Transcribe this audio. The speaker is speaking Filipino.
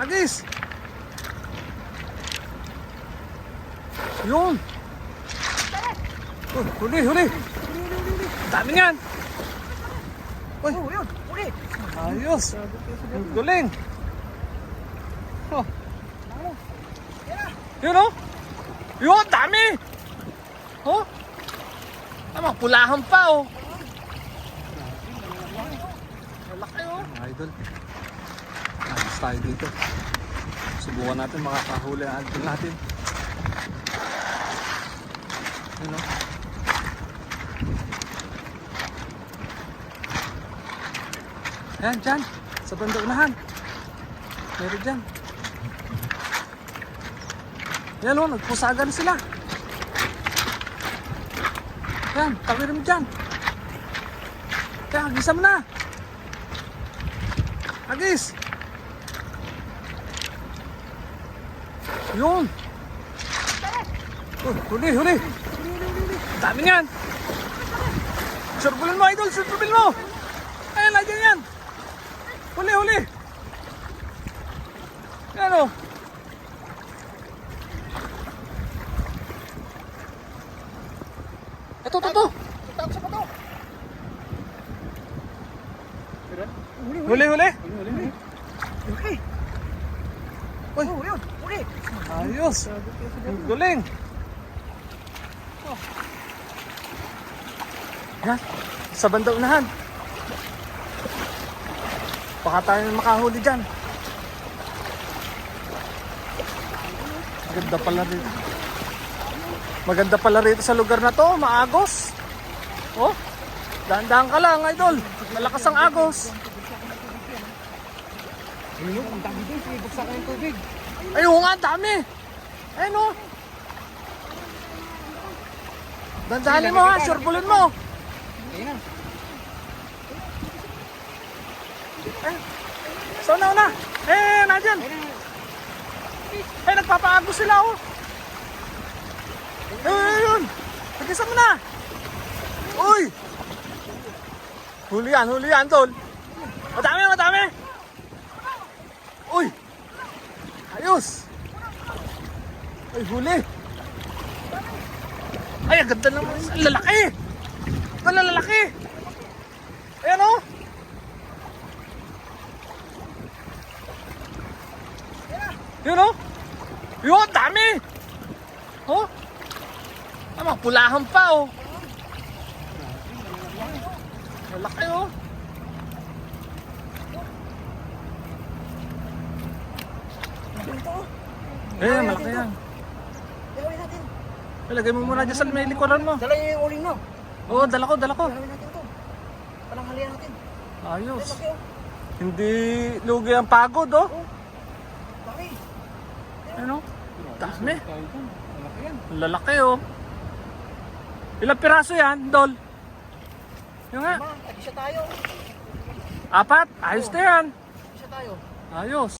Agis! Yun! Oh, huli, huli! Dami niyan! Uy, Oh, yun. Uli. ayos! Ang galing! Oh. Yun oh! Yun, dami! Oh! Tama, pulahan pa oh! Malaki oh! Idol. Tayo dito. Subukan natin makakahuli ang idol natin. Oh. Ayan, dyan. Sa banda unahan. Meron dyan. Yan o, nagpusagan sila. Yan, tawir mo dyan. Kaya, agisa mo na. Agis. Yun. Oh, huli, huli. Dami niyan. Surbulin mo, idol. Surbulin mo. Ayan, nandiyan yan. Huli, huli. Yan o. Ito, ito, ito. Tawag sa pato. Uli, uli. Huli, huli. Uli. Uy. Oh, yun. Uli. Ayos. Ang galing. Oh. Yan. Sa banda unahan. Baka tayo makahuli dyan. Maganda pala rito. Maganda pala rito sa lugar na to. Maagos. Oh. Dahan-dahan ka lang, idol. Malakas ang agos. Ang dami din. Sinibuksan ka ng tubig. Ay, oo nga, dami. Ayun o. Dandahalin mo ha, surbulin mo. Ayun na. Eh, so na una. Eh, nandyan. Eh, nagpapaagos sila oh. Eh, yun. Pagkisa mo na. Uy. Huli yan, huli yan, tol. Madami, madami. Uy. Ayos. Ay, huli. Ay, ang ganda naman. Ang lalaki. Ang lalaki. Ayan oh. Yun oh. Yun, dami. Oh. Tama, pulahan pa oh. Malaki oh. Eh, malaki yan. Dalawin natin. Ilagay mo muna dyan sa may likuran mo. Dala yung uling mo. Oo, dala ko, dala ko. Dalawin natin ito. Palanghalian natin. Ayos. Laki oh. Hindi lugi ang pagod oh. Laki. Ano? Dami. Ang Lalaki oh. Ilang piraso yan, Dol? Yung nga, isa tayo. apat. Ayos na yan. Isa tayo. Ayos.